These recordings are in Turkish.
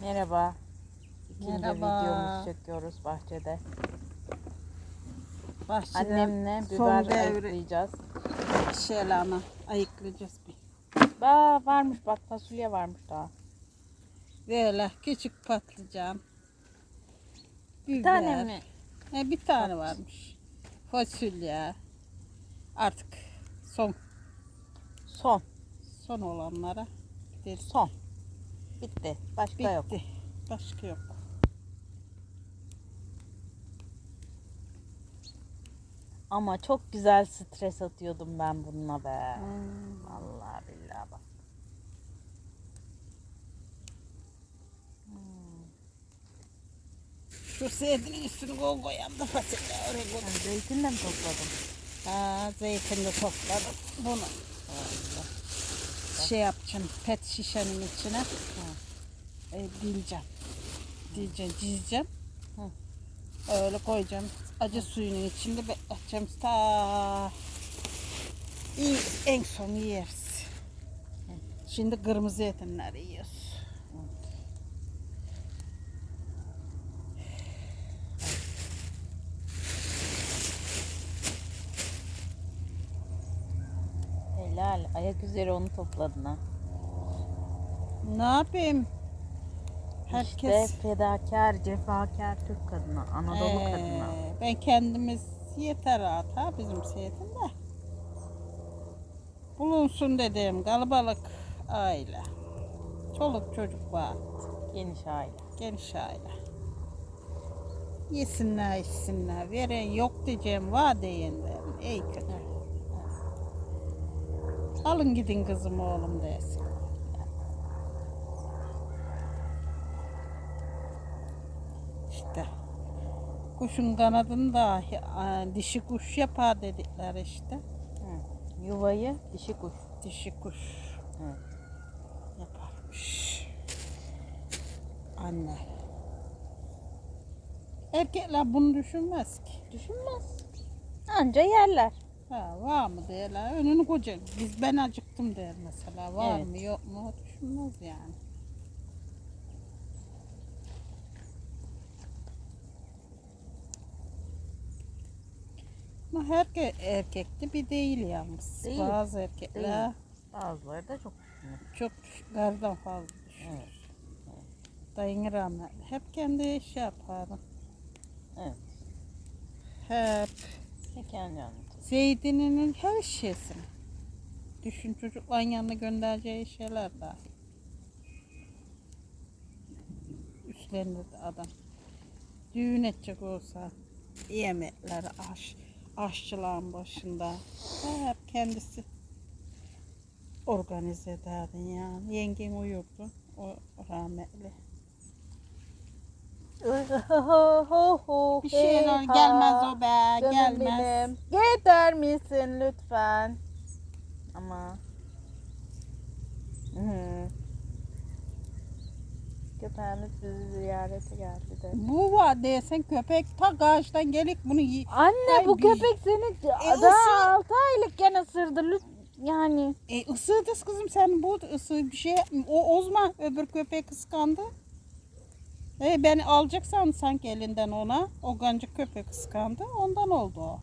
Merhaba. İkinci Merhaba. videomuzu çekiyoruz bahçede. Bahçede Annemle biber ayıklayacağız. şeylerini ayıklayacağız bir. Ba varmış bak fasulye varmış daha. Böyle küçük patlıcan. Biber. Bir tane mi? He, bir tane varmış. Fasulye. Artık son Son. son olanlara bir Son. Bitti. Başka yok. bitti. Başka yok. Ama çok güzel stres atıyordum ben bununla be. Hmm. Allah billahi bak. Şu zeytinin üstünü koy koyan da fasulye oraya koy. Ben zeytinle mi topladım? Ha, zeytinli topladım bunu. Şey yapacağım pet şişenin içine. E, dileceğim. Dileceğim, çizeceğim. Hı. Öyle koyacağım. Acı suyunun içinde bekleteceğim. Ta iyi, en son yeriz. Şimdi kırmızı etinleri yiyoruz. Helal. Ayak üzeri onu topladın ha. Ne yapayım? Herkes İşte fedakar, cefakar Türk kadını, Anadolu Ee, kadını. Ben kendimiz yeter rahat ha bizim seyetim de. Bulunsun dedim kalabalık aile. Çoluk çocuk var. Geniş aile. Geniş aile. Yesinler içsinler. Veren yok diyeceğim var deyin derim. Ey kötü. Alın gidin kızım oğlum desin. İşte. Kuşun kanadını da e, dişi kuş yapar dedikler işte. Hı. Yuvayı dişi kuş. Dişi kuş Evet. yaparmış. Anne. Erkekler bunu düşünmez ki. Düşünmez. Anca yerler. Ha, var mı derler. Önünü koca. Biz ben acıktım der mesela. Var Evet. mı yok mu düşünmez yani. Ama her erkekte bir değil yalnız. Değil, Bazı erkekler Bazıları da çok düşünür. çok gardan fazla düşünür. Evet. Dayın rahmetli. Hep kendi iş yapardı. Evet. Hep Ne kendi Zeytin'in her şeysini. Düşün çocukların yanına göndereceği şeyler dahi. Üstlenirdi adam. Düğün edecek olsa yemekler, aş, aşçıların başında hep kendisi organize ederdi yani. Yengem uyurdu. O rahmetli. Bir şeyler gelmez o be, Canım gelmez. benim. Gider misin lütfen? Ama. Hı. Köpeğiniz sizi ziyarete geldi de. Bu var desen köpek ta ağaçtan gelip bunu yi- Anne Ay, bu bir- köpek seni ısı- daha 6 aylıkken ısırdı. Lüt- Yani E ısırdız kızım sen bu ısı bir şey. O Ozma öbür köpeği kıskandı. E beni alacaksan sanki elinden ona. O gancık köpek kıskandı. Ondan oldu o.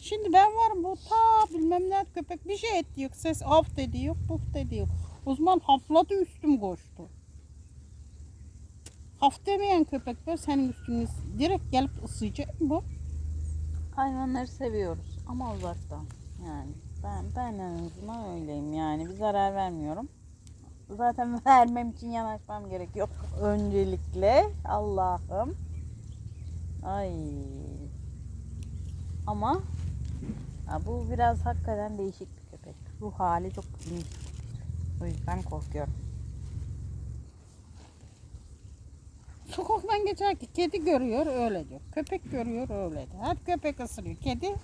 Şimdi ben varım bu ta bilmem ne köpek bir şey etti yok. Ses af dedi yok, puf dedi yok. Uzman hafladı üstüm koştu. Haf demeyen köpek böyle senin üstünü direkt gelip ısıyacak bu? hayvanları seviyoruz ama uzaktan. Yani ben ben en azından öyleyim yani bir zarar vermiyorum. Zaten vermem için yanaşmam gerekiyor. Öncelikle Allah'ım. Ay. Ama ha, bu biraz hakikaten değişik bir köpek. Ruh hali çok ilginç. O yüzden korkuyorum. Sokaktan geçerken kedi görüyor öyle diyor. Köpek görüyor öyle diyor. Hep köpek ısırıyor. Kedi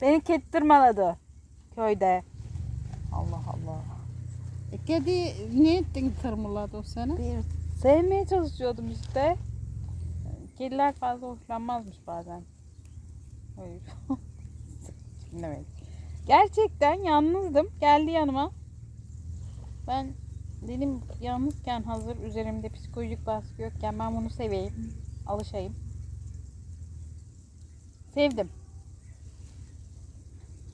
Beni kedi tırmaladı köyde. E, kedi ne ettin tırmaladı o seni? Bir sevmeye çalışıyordum işte. Kediler fazla hoşlanmazmış bazen. Hayır. Dinlemeyin. Gerçekten yalnızdım. Geldi yanıma. Ben Dedim yalnızken hazır üzerimde psikolojik baskı yokken ben bunu seveyim. Alışayım. Sevdim.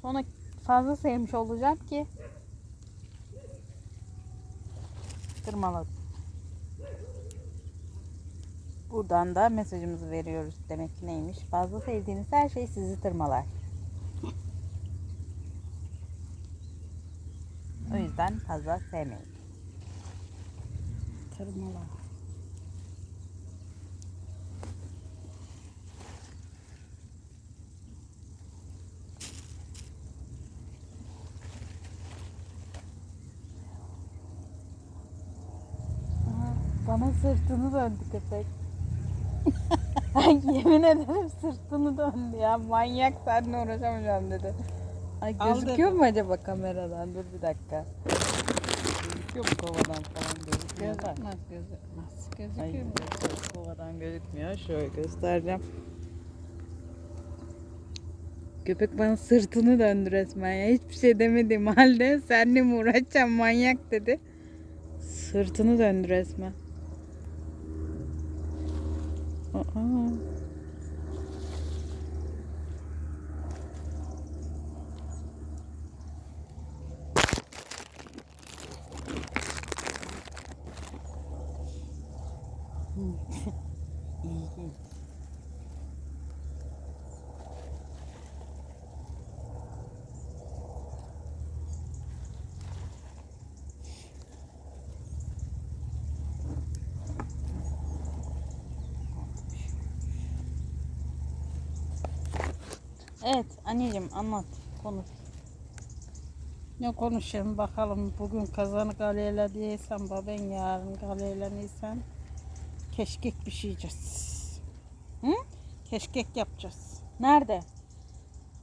Sonra fazla sevmiş olacak ki tırmaladım. Buradan da mesajımızı veriyoruz. Demek ki neymiş? Fazla sevdiğiniz her şey sizi tırmalar. O yüzden fazla sevmeyin. Tırmala. Bana sırtını döndü köpek. Ay yemin ederim sırtını döndü ya. Manyak seninle uğraşamayacağım dedi. Ay gözüküyor dedi. mu acaba kameradan? Dur bir dakika. Gözüküyor mu kovadan falan gözükmüyor da. Gözükmez gözükmez. Ay Gözüküyor mu? kovadan gözükmüyor. Şöyle göstereceğim. Köpek bana sırtını döndü resmen ya. Hiçbir şey demediğim halde seninle mi uğraşacağım manyak dedi. Sırtını döndü resmen. Aa. İlginç. Evet anneciğim anlat konuş. Ne konuşayım bakalım bugün kazanı galeyle değilsen baban yarın galeyle değilsen keşkek pişireceğiz. Hı? Keşkek yapacağız. Nerede?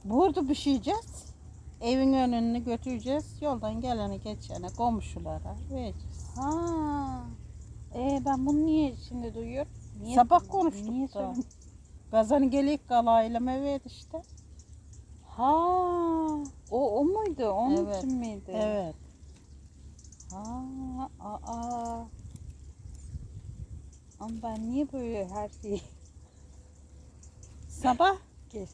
Burada pişireceğiz. Evin önünü götüreceğiz. Yoldan geleni geçene komşulara vereceğiz. Ha. Ee, ben bunu niye şimdi duyuyorum? Niye, Sabah konuştuk niye da. Kazanı gelip galayla ver işte. Ha. O o muydu? Onun Evet. için miydi? Evet. Ha. Aa. Ama ben niye böyle her şeyi Sabah geç?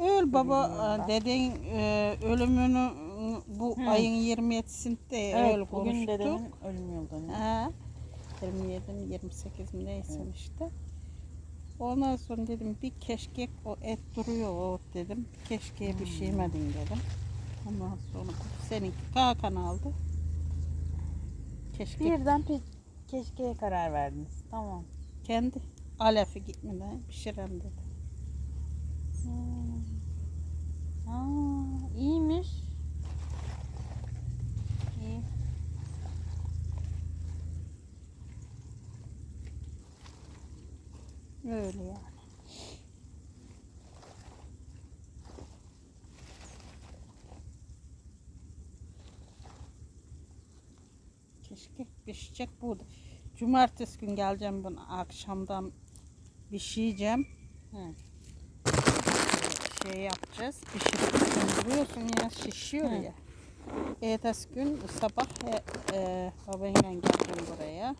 öl baba Bilmiyorum deden e, ölümünü e, bu Hı. ayın 27'sinde Evet, öl bugün konuştuk. dedemin ölüm yıl dönümü. Ha, 27 mi 28 mi neyse işte. Ondan sonra dedim bir keşkek o et duruyor o dedim. Keşkeye Hmm. bir şey yemedin dedim. Ondan sonra seninki Hakan aldı. Keşkek Birden pe- keşkeye karar verdiniz. Tamam. kendi alefi gitmeden pişirem dedi. Hmm. Aa, iyiymiş. Öyle yani. Keşke pişecek bu. Cumartesi gün geleceğim bunu akşamdan pişireceğim. Hı. Şey yapacağız. Pişirip söndürüyorsun ya şişiyor Hı. ya. Ertesi gün sabah e, e, babayla geleceğim buraya.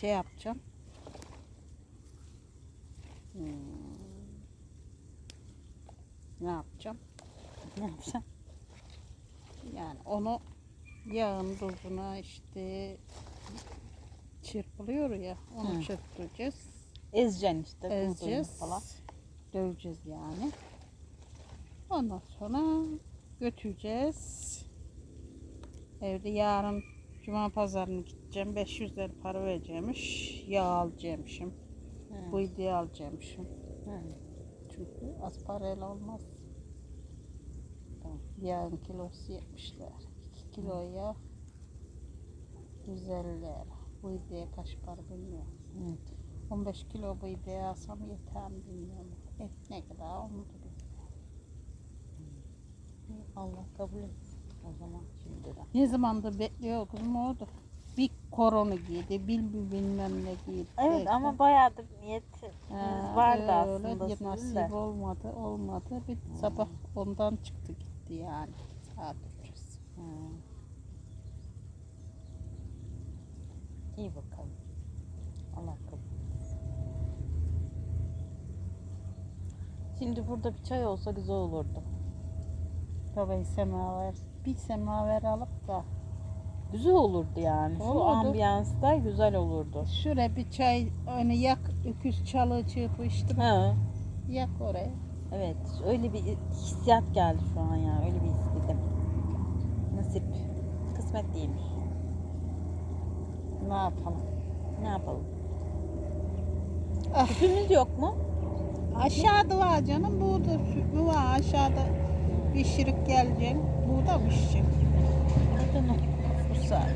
Şey yapacağım. Hmm. Ne yapacağım? Ne yapacaksın? Yani onu yağın tuzuna işte çırpılıyor ya onu Hı. çırpacağız. Ezeceksin işte. Ezeceğiz. Falan. Döveceğiz yani. Ondan sonra götüreceğiz. Evde yarın Cuma pazarına gideceğim. 500 lira para vereceğimiş. Yağ alacakmışım. Hı. Bu ideyi alacakmışım. Hı. Çünkü az parayla olmaz. Tamam. Yağın kilosu 70 lira. 2 kilo yağ 150 lira. Bu ideye kaç para bilmiyorum. Hı. 15 kilo bu ideyi alsam yeter mi bilmiyorum. Et ne kadar onu da bilmiyorum. Allah kabul etsin o zaman şimdi de. Ne bekliyor kızım oldu. Bir koronu giydi, bir, bilmem ne giydi. Evet Belki. ama bayağıdır niyeti ee, vardı öyle aslında. Öyle nasip de. olmadı, olmadı. Bir hmm. sabah ondan çıktı gitti yani. Saat ötürüz. Hmm. İyi bakalım. Allah kabul Şimdi burada bir çay olsa güzel olurdu. Tabii semaver bir semaver alıp da Güzel olurdu yani. Şu Olurdu. ambiyansta güzel olurdu. şuraya bir çay onu yak öküz çalı çırpı içtim. Ha. Yak oraya. Evet, öyle bir hissiyat geldi şu an yani. Öyle bir istedim. Nasip. Kısmet değilmiş. Ne yapalım? Ne yapalım? Ah. Sütümüz yok mu? Aşağıda var canım. Burada süt mü var? Aşağıda pişirip gelecek. O? Bu saat.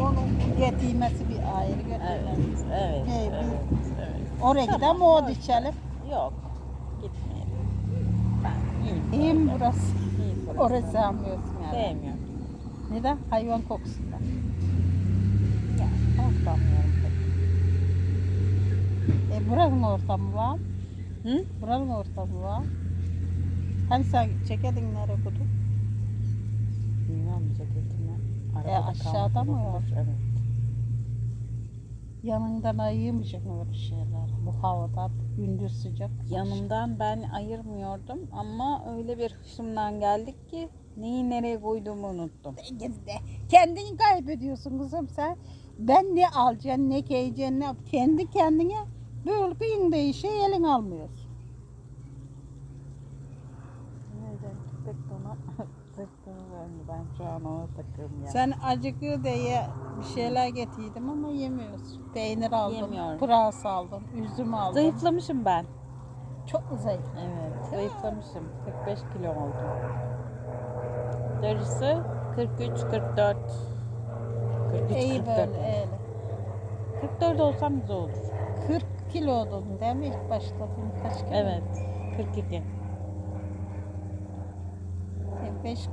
Onun getirmesi bir ayrı Evet, götürmesi. evet, Hey, evet, bir- evet. Oraya gidelim o içelim. Yok, gitmeyelim. Ben iyiyim. İyi mi burası? İyi burası. Orası sevmiyorsun yani. Sevmiyorum. Neden? Hayvan kokusundan. Yani hoşlanmıyorum pek. E buranın ortamı var. Hı? Buranın ortamı var. Hani sen çekedin nereye kutu? Bilmiyorum ceketimi. E, aşağıda mı var? Evet. Yanından ayırmayacak mı böyle şeyler? Bu havada gündüz sıcak. Yanımdan ben ayırmıyordum ama öyle bir hışımdan geldik ki neyi nereye koyduğumu unuttum. Kendini kaybediyorsun kızım sen. Ben ne alacaksın, ne giyeceksin, ne yap- Kendi kendine böyle gün değişe elin almıyorsun. Neden köpek bana Ben şu an ona takığım ya. Sen acıkıyor diye bir şeyler getirdim ama yemiyorsun. Peynir aldım, Yemiyorum. pırasa aldım, üzüm aldım. Zayıflamışım ben. Çok mu zayıf? Evet zayıflamışım. 45 kilo oldum. Darısı 43, 44. 43, İyi 44. böyle öyle. 44 olsam güzel olur. 40 kilo oldun değil mi ilk başladın? Kaç kilo? Evet. 42. 5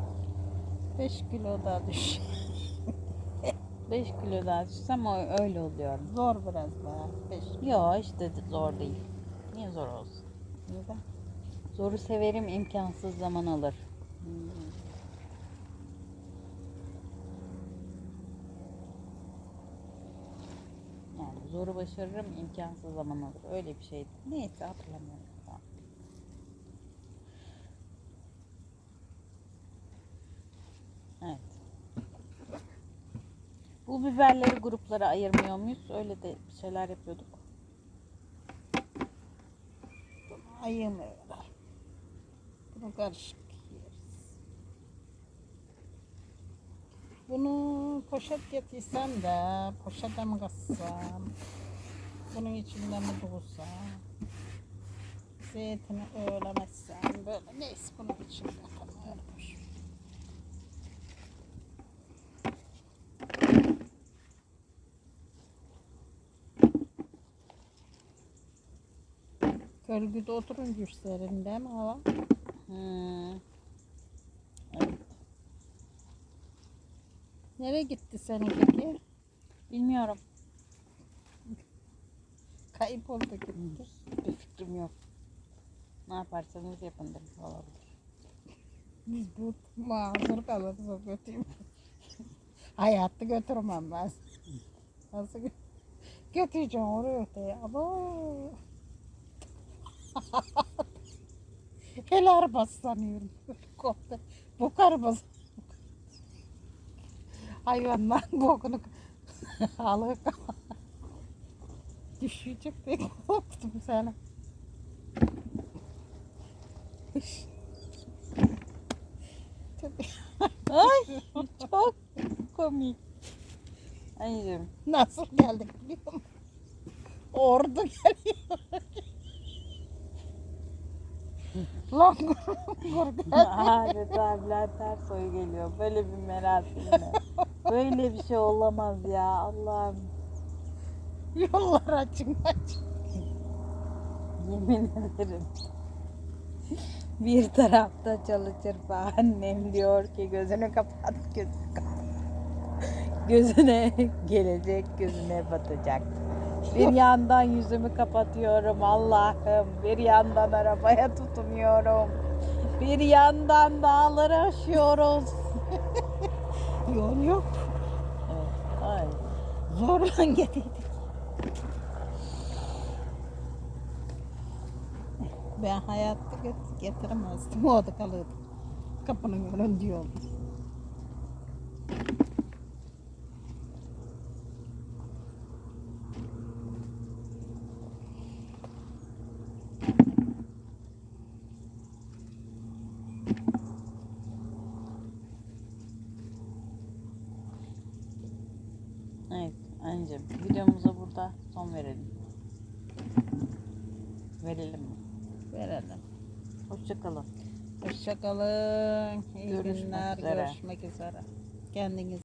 5 kilo daha düş. 5 kilo daha düşsem öyle oluyorum. Zor biraz daha. 5 Yo işte zor değil. Niye zor olsun? Neden? Zoru severim, imkansız zaman alır. Yani zoru başarırım, imkansız zaman alır. Öyle bir şeydi. Neyse hatırlamıyorum. şu an. Evet. Bu biberleri gruplara ayırmıyor muyuz? Öyle de bir şeyler yapıyorduk. Ayırmıyorlar. Bunu karışık yeriz. Bunu poşet getirsem de poşete mi katsam? Bunun içinde mi dursam? Zeytini öğlemezsem böyle neyse bunun içinde atalım Gölgede oturun güçlerin değil mi hava? Evet. Nereye gitti seninki? Bilmiyorum. Kayıp oldu gitti. Bir fikrim yok. Ne yaparsanız yapın demiş olabilir. Biz bu mazur kalırız o götürüm. Hayatta götürmem ben. Nasıl gö- götüreceğim oraya öteye? El arabası sanıyorum. Koptu. Bok arabası. Hayvanlar bokunu alıp düşecek diye korktum sana. Ay çok komik. Hayırım. Nasıl geldik biliyor musun? Ordu geliyor. Lan. Adeta Bülent Ersoy geliyor. Böyle bir merasimle. Böyle bir şey olamaz ya Allah'ım. Yollar açın açın. Yemin ederim. Bir tarafta çalı çırpı annem diyor ki gözünü kapat gözünü kapat. Gözüne gelecek gözüne batacak. Bir yandan yüzümü kapatıyorum Allah'ım. Bir yandan arabaya tutunuyorum. Bir yandan dağları aşıyoruz. Yol yok. Evet. Ay. Zorla getirdik. Ben hayatta get- getiremezdim. O da kalırdı. Kapının önünde yolda. 10 verelim. Verelim mi? Verelim. Hoşçakalın. Hoşçakalın. İyi Görüşmek günler. üzere. Görüşmek üzere. Kendiniz